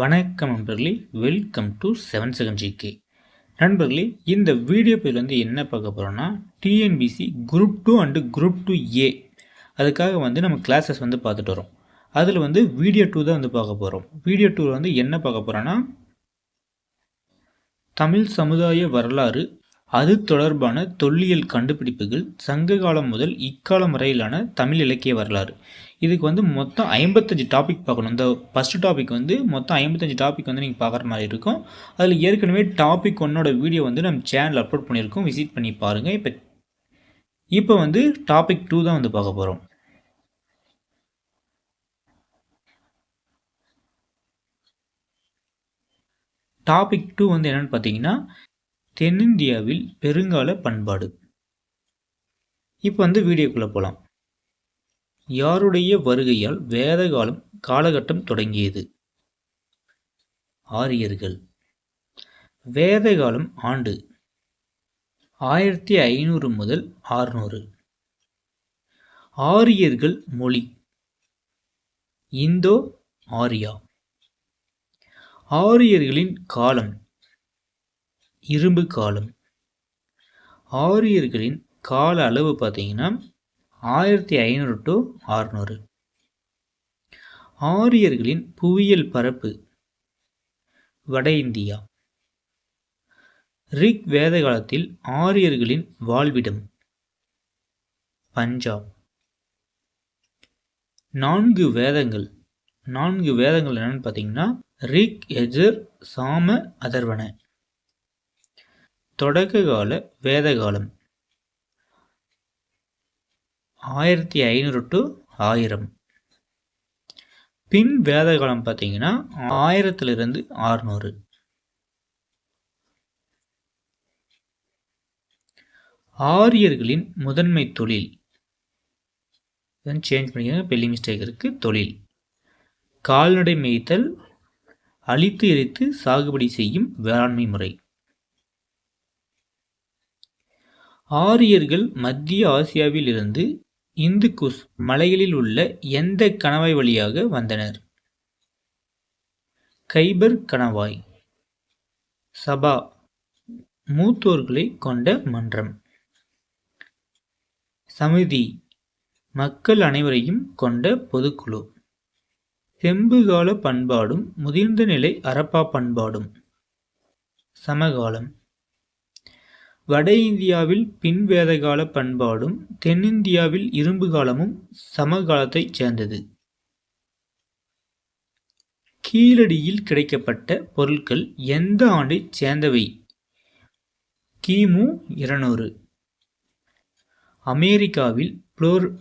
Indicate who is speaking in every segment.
Speaker 1: வணக்கம் நண்பர்களே. Welcome to seven second GK நண்பர்களே இந்த வீடியோ பேர் வந்து என்ன பார்க்க போகிறோம்னா TNPSC group two and group two A அதுக்காக வந்து நம்ம கிளாஸஸ் வந்து பார்த்துட்டு வரோம். அதில் வந்து வீடியோ டூ தான் வந்து பார்க்க போகிறோம் வீடியோ டூ வந்து என்ன பார்க்க போகிறோன்னா தமிழ் சமுதாய வரலாறு அது தொடர்பான தொல்லியல் கண்டுபிடிப்புகள் சங்க காலம் முதல் இக்காலம் வரையிலான தமிழ் இலக்கிய வரலாறு. இதுக்கு வந்து மொத்தம் ஐம்பத்தஞ்சு டாபிக் பார்க்கணும். இந்த ஃபஸ்ட்டு டாபிக் வந்து மொத்தம் ஐம்பத்தஞ்சு டாபிக் வந்து நீங்கள் பார்க்குற மாதிரி இருக்கும். அதில் ஏற்கனவே டாபிக் ஒன்னோட வீடியோ வந்து நம்ம சேனல் அப்லோட் பண்ணியிருக்கோம். விசிட் பண்ணி பாருங்கள் இப்போ இப்போ வந்து டாபிக் டூ தான் வந்து பார்க்க போகிறோம் டாபிக் டூ வந்து என்னென்னு பார்த்தீங்கன்னா தென்னிந்தியாவில் பெருங்கால பண்பாடு. இப்போ வந்து வீடியோக்குள்ளே போகலாம் யாருடைய வருகையால் வேத காலம் காலகட்டம் தொடங்கியது? ஆரியர்கள். வேத காலம் ஆண்டு ஆயிரத்தி ஐநூறு முதல் ஆறுநூறு. ஆரியர்கள் மொழி. இந்தோ ஆரியா. ஆரியர்களின் காலம் இரும்பு காலம். ஆரியர்களின் கால அளவு பார்த்தீங்கன்னா ஆயிரத்தி ஐநூறு டு ஆறுநூறு ஆரியர்களின் புவியியல் பரப்பு வட இந்தியா. ரிக் வேத காலத்தில் ஆரியர்களின் வாழ்விடம் பஞ்சாப். நான்கு வேதங்கள். நான்கு வேதங்கள் என்னென்னு பார்த்தீங்கன்னா ரிக் எஜர் சாம அதர்வன. தொடக்க கால வேத காலம் ஆயிரத்தி ஐநூறு டு ஆயிரம். பின் வேத காலம் பார்த்தீங்கன்னா ஆயிரத்திலிருந்து ஆறுநூறு. ஆரியர்களின் முதன்மை தொழில். சேஞ்ச் பண்ணிக்கோங்க பெல்லி மிஸ்டேக் இருக்குது தொழில். கால்நடை மேய்த்தல் அழித்து எரித்து சாகுபடி செய்யும் வேளாண்மை முறை. ஆரியர்கள் மத்திய ஆசியாவில் இருந்து இந்துக்குஸ் மலைகளில் உள்ள எந்த கணவாய் வழியாக வந்தனர்? கைபர் கணவாய். சபா. மூத்தோர்களை கொண்ட மன்றம். சமிதி. மக்கள் அனைவரையும் கொண்ட பொதுக்குழு. செம்புகால பண்பாடும் முதிர்ந்த நிலை அரப்பா பண்பாடும். சமகாலம். வட இந்தியாவில் பின்வேதகால பண்பாடும் தென்னிந்தியாவில் இரும்பு காலமும் சமகாலத்தைச் சேர்ந்தது. கீழடியில் கிடைக்கப்பட்ட பொருட்கள் எந்த ஆண்டைச் சேர்ந்தவை? கிமு இருநூறு. அமெரிக்காவில் புளோர்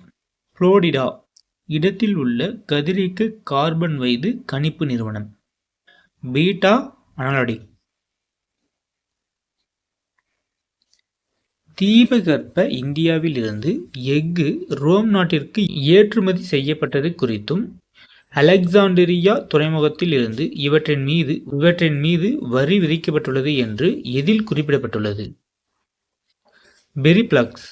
Speaker 1: புளோரிடா இடத்தில் உள்ள கதிரிக்கு கார்பன் வயது கணிப்பு நிறுவனம். பீட்டா அனலடிக் தீபகற்ப இந்தியாவில் இருந்து எஃகு ரோம் நாட்டிற்கு ஏற்றுமதி செய்யப்பட்டது குறித்தும் அலெக்சாண்டிரியா துறைமுகத்தில் இருந்து இவற்றின் மீது இவற்றின் மீது வரி விதிக்கப்பட்டுள்ளது என்று எதில் குறிப்பிடப்பட்டுள்ளது? பெரிப்ளக்ஸ்.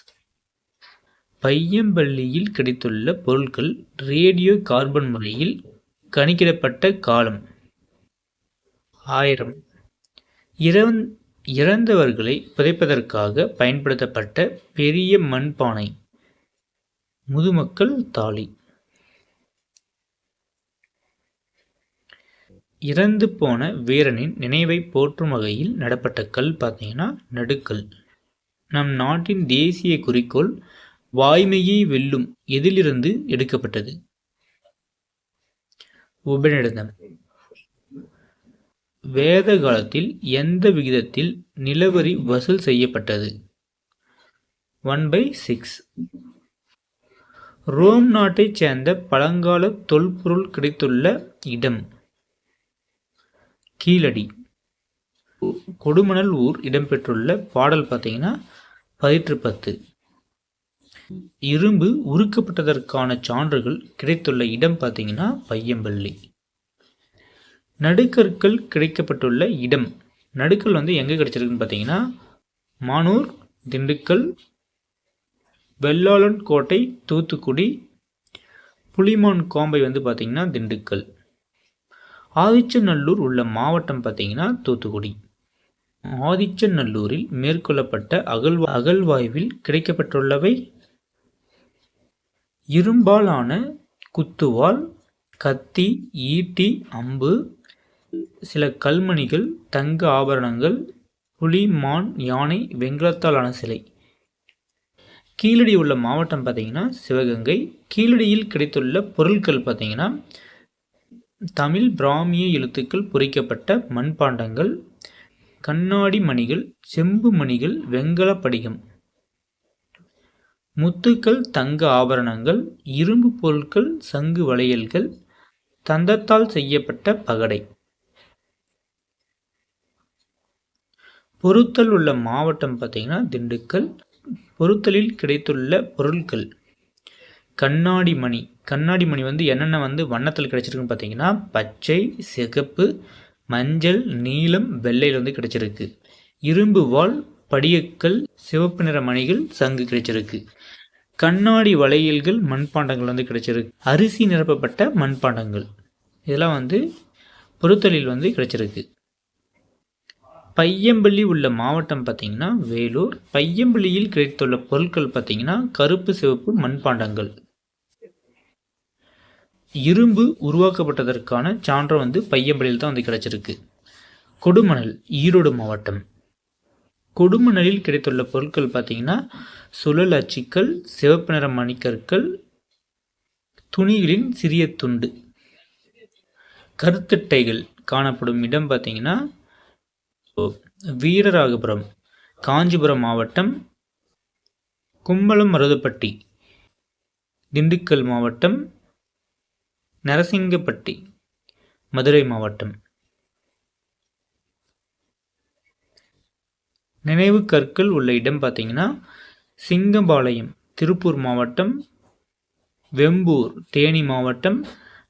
Speaker 1: பையம்பள்ளியில் கிடைத்துள்ள பொருட்கள் ரேடியோ கார்பன் முறையில் கணிக்கிடப்பட்ட காலம். ஆயிரம். இரவன் இறந்தவர்களை புதைப்பதற்காக பயன்படுத்தப்பட்ட பெரிய மண்பானை. முதுமக்கள் தாலி. இறந்து போன வீரனின் நினைவை போற்றும் வகையில் நடப்பட்ட கல் பார்த்தீங்கன்னா நடுக்கல். நம் நாட்டின் தேசிய குறிக்கோள் வாய்மையை வெல்லும் எதிலிருந்து எடுக்கப்பட்டது. உபநிடதம். வேத காலத்தில் எந்த விகிதத்தில் நிலவரி வசூல் செய்யப்பட்டது? ஒன் பை சிக்ஸ் ரோம் நாட்டைச் சேர்ந்த பழங்கால தொல்பொருள் கிடைத்துள்ள இடம். கீழடி. கொடுமணல் ஊர் இடம்பெற்றுள்ள பாடல் பார்த்தீங்கன்னா பதிற்று பத்து. இரும்பு உருக்கப்பட்டதற்கான சான்றுகள் கிடைத்துள்ள இடம் பார்த்தீங்கன்னா பையம்பள்ளி. நடுக்கற்கள் கிடைக்கப்பட்டுள்ள இடம். நடுக்கல் வந்து எங்கே கிடைச்சிருக்குன்னு பார்த்தீங்கன்னா மானூர் திண்டுக்கல் வெள்ளாளன் கோட்டை தூத்துக்குடி புலிமான் கோம்பை வந்து பார்த்திங்கன்னா திண்டுக்கல். ஆதிச்சநல்லூர் உள்ள மாவட்டம் பார்த்திங்கன்னா தூத்துக்குடி. ஆதிச்சநல்லூரில் மேற்கொள்ளப்பட்ட அகல் அகழ்வாய்வில் கிடைக்கப்பட்டுள்ளவை இரும்பாலான குத்துவால் கத்தி ஈட்டி அம்பு சில கல்மணிகள் தங்க ஆபரணங்கள் புலி மான் யானை வெங்கலத்தாலான சிலை. கீழடி உள்ள மாவட்டம் பார்த்தீங்கன்னா சிவகங்கை. கீழடியில் கிடைத்துள்ள பொருட்கள் பார்த்தீங்கன்னா தமிழ் பிராமிய எழுத்துக்கள் பொறிக்கப்பட்ட மண்பாண்டங்கள் கண்ணாடி மணிகள் செம்பு மணிகள் வெங்கல படிகம். முத்துக்கள் தங்க ஆபரணங்கள் இரும்பு பொருட்கள் சங்கு வளையல்கள் தந்தத்தால் செய்யப்பட்ட பகடை. பொருத்தல் உள்ள மாவட்டம் பார்த்திங்கன்னா திண்டுக்கல். பொருத்தலில் கிடைத்துள்ள பொருட்கள். கண்ணாடி மணி கண்ணாடி மணி வந்து என்னென்ன வந்து வண்ணத்தில் கிடைச்சிருக்குன்னு பார்த்தீங்கன்னா பச்சை சிகப்பு மஞ்சள் நீலம் வெள்ளையில் வந்து கிடைச்சிருக்கு. இரும்பு வால் படியக்கல் சிவப்பு நிற மணிகள் சங்கு கிடைச்சிருக்கு. கண்ணாடி வளையல்கள் மண்பாண்டங்கள் வந்து கிடைச்சிருக்கு. அரிசி நிரப்பப்பட்ட மண்பாண்டங்கள். இதெல்லாம் வந்து பொருத்தலில் வந்து கிடைச்சிருக்கு. பையம்பள்ளி உள்ள மாவட்டம் பார்த்திங்கன்னா வேலூர். பையம்பள்ளியில் கிடைத்துள்ள பொருட்கள் பார்த்திங்கன்னா கருப்பு சிவப்பு மண்பாண்டங்கள் இரும்பு உருவாக்கப்பட்டதற்கான சான்றம் வந்து பையம்பள்ளியில் தான் வந்து கிடைச்சிருக்கு. கொடுமணல் ஈரோடு மாவட்டம். கொடுமணலில் கிடைத்துள்ள பொருட்கள் பார்த்திங்கன்னா சுழல் அச்சுக்கள் சிவப்பு நிற மணிக்கற்கள் துணிகளின் சிறிய துண்டு. கருத்தட்டைகள் காணப்படும் இடம் பார்த்திங்கன்னா வீரராகபுரம் காஞ்சிபுரம் மாவட்டம் கும்பலம் மருதப்பட்டி திண்டுக்கல் மாவட்டம் நரசிங்கப்பட்டி மதுரை மாவட்டம். நினைவு கற்கள் உள்ள இடம் பார்த்தீங்கன்னா சிங்கம்பாளையம் திருப்பூர் மாவட்டம் வெம்பூர் தேனி மாவட்டம்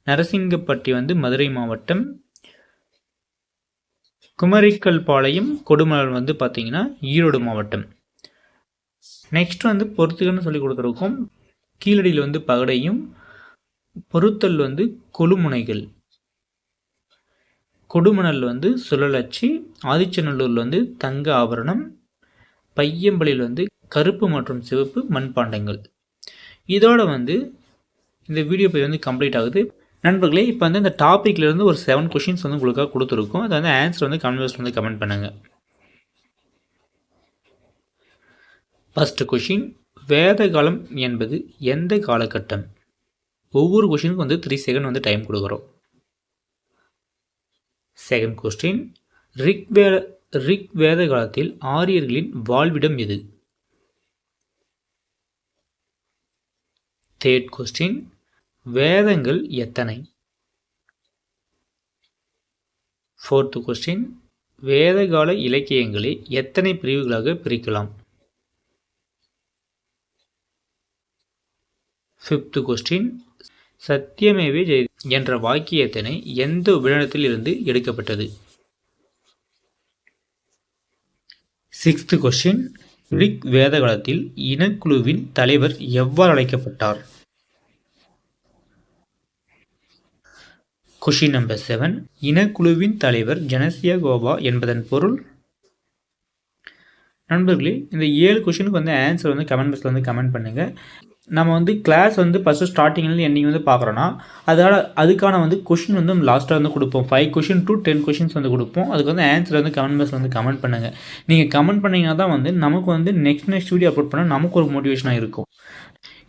Speaker 1: நரசிங்கப்பட்டி வந்து மதுரை மாவட்டம் குமரிக்கல் பாளையம் கொடுமலர் வந்து பார்த்தீங்கன்னா ஈரோடு மாவட்டம். நெக்ஸ்ட் வந்து பொறுத்துக்கன்னு சொல்லி கொடுத்துருக்கோம். கீழடியில் வந்து பகடையும் பொருத்தல் வந்து கொழுமுனைகள். கொடுமணல் வந்து சுழலச்சி ஆதிச்சநல்லூரில் வந்து தங்க ஆபரணம் பையம்பளியில் வந்து கருப்பு மற்றும் சிவப்பு மண்பாண்டங்கள். இதோட வந்து இந்த வீடியோ போய் வந்து கம்ப்ளீட் ஆகுது. நண்பர்களே இப்போ வந்து இந்த டாப்பிக்லேருந்து ஒரு செவன் கொஷின்ஸ் வந்து உங்களுக்காக கொடுத்துருக்கோம். அதை வந்து ஆன்சர் வந்து கமெண்ட் வந்து கமெண்ட் பண்ணுங்கள் ஃபஸ்ட்டு கொஷின் வேத காலம் என்பது எந்த காலகட்டம்? ஒவ்வொரு கொஷினுக்கும் வந்து த்ரீ செகண்ட் வந்து டைம் கொடுக்குறோம். செகண்ட் கொஸ்டின் ரிக் வேத ரிக் வேத காலத்தில் ஆரியர்களின் வாழ்விடம் எது? தேர்ட் கொஸ்டின் வேதங்கள் எத்தனை? ஃபோர்த்து கொஸ்டின் வேதகால இலக்கியங்களை எத்தனை பிரிவுகளாக பிரிக்கலாம்? ஃபிஃப்த்து கொஸ்டின் சத்தியமேவே ஜெய் என்ற வாக்கியத்தினை எந்த உபநிடத்தில் இருந்து எடுக்கப்பட்டது? சிக்ஸ்த்து கொஸ்டின் ரிக் வேதகாலத்தில் இனக்குழுவின் தலைவர் எவ்வாறு அழைக்கப்பட்டார்? கொஷின் நம்பர் செவன் இனக்குழுவின் தலைவர் ஜனசியா கோபா என்பதன் பொருள்? நண்பர்களே இந்த ஏழு கொஷினுக்கு வந்து ஆன்சர் வந்து கமெண்ட் பாக்ஸில் வந்து கமெண்ட் பண்ணுங்கள் நம்ம வந்து கிளாஸ் வந்து ஃபஸ்ட்டு ஸ்டார்டிங்லேருந்து எண்டிங் வந்து பார்க்குறோன்னா அதனால் அதுக்கான வந்து கொஷின் வந்து லாஸ்ட்டாக வந்து கொடுப்போம். Five question to ten questions வந்து கொடுப்போம். அதுக்கு வந்து ஆன்சர் வந்து கமெண்ட் பாக்ஸில் வந்து கமெண்ட் பண்ணுங்கள் நீங்கள் கமெண்ட் பண்ணிங்கன்னா தான் வந்து நமக்கு வந்து நெக்ஸ்ட் நெக்ஸ்ட் வீடியோ அப்லோட் பண்ணால் நமக்கு ஒரு மோட்டிவேஷனாக இருக்கும்.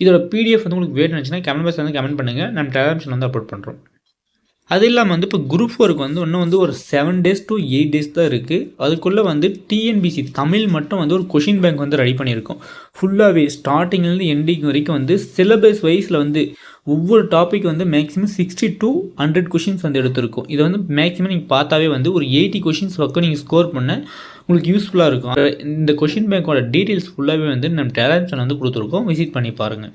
Speaker 1: இதோட பிடிஎஃப் வந்து உங்களுக்கு வேணும்னுச்சுன்னா கமெண்ட் பாக்ஸ் வந்து கமெண்ட் பண்ணுங்கள் நம்ம டெலிகிராம் வந்து அப்லோட் பண்ணுறோம் அது இல்லாமல் வந்து இப்போ குரூப் ஒர்க் வந்து இன்னும் வந்து ஒரு seven days to eight days தான் இருக்குது அதுக்குள்ளே வந்து டிஎன்பிசி தமிழ் மட்டும் வந்து ஒரு கொஷின் பேங்க் வந்து ரெடி பண்ணியிருக்கோம். ஃபுல்லாகவே ஸ்டார்டிங்லேருந்து எண்டிங் வரைக்கும் வந்து சிலபஸ் வைஸில் வந்து ஒவ்வொரு டாபிக் வந்து maximum sixty to hundred questions வந்து எடுத்திருக்கும். இதை வந்து மேக்ஸிமம் நீங்கள் பார்த்தாவே வந்து ஒரு எயிட்டி கொஷின்ஸ் பக்கம் நீங்கள் ஸ்கோர் பண்ண உங்களுக்கு யூஸ்ஃபுல்லாக இருக்கும். இந்த கொஷின் பேங்க்கோட டீட்டெயில்ஸ் ஃபுல்லாகவே வந்து நம்ம டேலண்ட் வந்து கொடுத்துருக்கோம். விசிட் பண்ணி பாருங்கள்